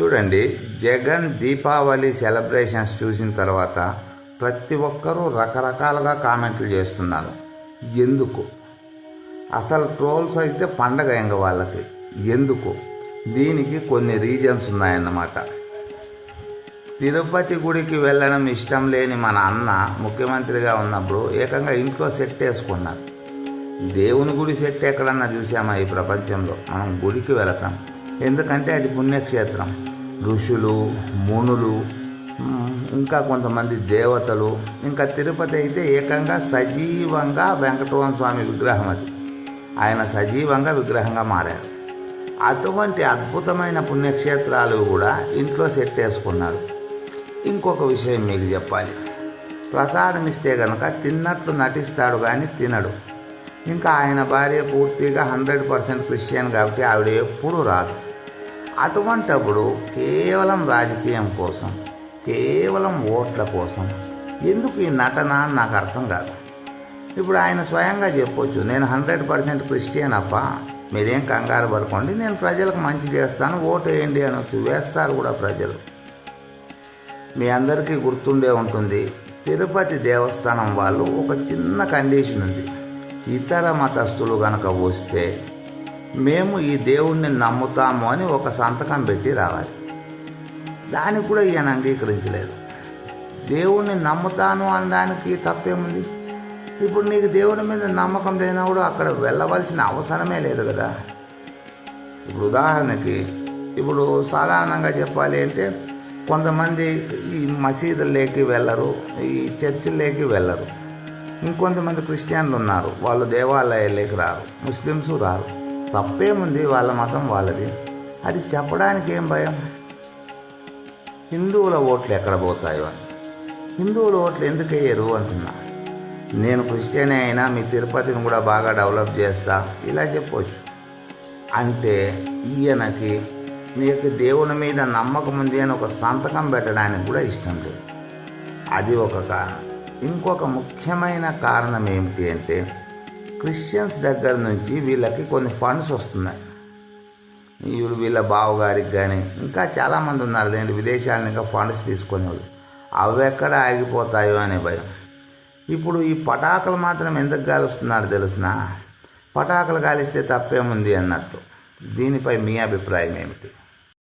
చూడండి జగన్ దీపావళి సెలబ్రేషన్స్ చూసిన తర్వాత ప్రతి ఒక్కరూ రకరకాలుగా కామెంట్లు చేస్తున్నారు. ఎందుకు? అసలు ట్రోల్స్ అయితే పండగ ఇంక వాళ్ళకి. ఎందుకు? దీనికి కొన్ని రీజన్స్ ఉన్నాయన్నమాట. తిరుపతి గుడికి వెళ్ళడం ఇష్టం లేని మన అన్న ముఖ్యమంత్రిగా ఉన్నప్పుడు ఏకంగా ఇంట్లో సెట్ వేసుకున్నారు. దేవుని గుడి సెట్ ఎక్కడన్నా చూసామా ఈ ప్రపంచంలో? మనం గుడికి వెళతాం. ఎందుకంటే అది పుణ్యక్షేత్రం. ఋషులు మునులు ఇంకా కొంతమంది దేవతలు ఇంకా తిరుపతి అయితే ఏకంగా సజీవంగా వెంకటరమణ స్వామి విగ్రహం అది. ఆయన సజీవంగా విగ్రహంగా మారారు. అటువంటి అద్భుతమైన పుణ్యక్షేత్రాలు కూడా ఇంట్లో సెట్ వేసుకున్నారు. ఇంకొక విషయం మీకు చెప్పాలి. ప్రసాదం ఇస్తే గనక తిన్నట్లు నటిస్తాడు కానీ తినడు. ఇంకా ఆయన భార్య పూర్తిగా హండ్రెడ్ పర్సెంట్ క్రిస్టియన్ కాబట్టి ఆవిడ ఎప్పుడూ రాదు. అటువంటప్పుడు కేవలం రాజకీయం కోసం కేవలం ఓట్ల కోసం ఎందుకు ఈ నటన అని నాకు అర్థం కాదు. ఇప్పుడు ఆయన స్వయంగా చెప్పొచ్చు నేను హండ్రెడ్ పర్సెంట్ క్రిస్టియన్ అప్ప మీరేం కంగారు పడుకోండి నేను ప్రజలకు మంచి చేస్తాను ఓటు వేయండి అనొచ్చు వేస్తారు కూడా ప్రజలు. మీ అందరికీ గుర్తుండే ఉంటుంది తిరుపతి దేవస్థానం వాళ్ళు ఒక చిన్న కండిషన్ ఉంది. ఇతర మతస్థులు గనక వస్తే మేము ఈ దేవుణ్ణి నమ్ముతాము అని ఒక సంతకం పెట్టి రావాలి. దానికి కూడా ఈయన అంగీకరించలేదు. దేవుణ్ణి నమ్ముతాను అనడానికి తప్పేముంది? ఇప్పుడు నీకు దేవుని మీద నమ్మకం లేనప్పుడు అక్కడ వెళ్ళవలసిన అవసరమే లేదు కదా? ఇప్పుడు ఉదాహరణకి ఇప్పుడు సాధారణంగా చెప్పాలి అంటే కొంతమంది ఈ మసీదుల్లోకి వెళ్ళరు ఈ చర్చిల్లోకి వెళ్ళరు. ఇంకొంతమంది క్రిస్టియన్లు ఉన్నారు. వాళ్ళు దేవాలయాలకి రారు. ముస్లిమ్స్ రారు. తప్పేముంది? వాళ్ళ మతం వాళ్ళది. అది చెప్పడానికి ఏం భయం? హిందువుల ఓట్లు ఎక్కడ పోతాయో అని. హిందువుల ఓట్లు ఎందుకు వేయరు అంటున్నా. నేను క్రిస్టియనే అయినా మీ తిరుపతిని కూడా బాగా డెవలప్ చేస్తా. ఇలా చెప్పవచ్చు అంటే ఈయనకి నీకు దేవుని మీద నమ్మకం ఉంది అని ఒక సంతకం పెట్టడానికి కూడా ఇష్టం లేదు. అది ఒక కారణం. ఇంకొక ముఖ్యమైన కారణం ఏమిటి అంటే క్రిస్టియన్స్ దగ్గర నుంచి వీళ్ళకి కొన్ని ఫండ్స్ వస్తున్నాయి. వీళ్ళు వీళ్ళ బావగారికి కానీ ఇంకా చాలామంది ఉన్నారు. నేను విదేశాల ఇంకా ఫండ్స్ తీసుకునే వాళ్ళు అవి ఎక్కడ ఆగిపోతాయో అనే భయం. ఇప్పుడు ఈ పటాకులు మాత్రం ఎందుకు కాలుస్తున్నారు తెలుసిన? పటాకులు కాలిస్తే తప్పేముంది అన్నట్టు. దీనిపై మీ అభిప్రాయం ఏమిటి?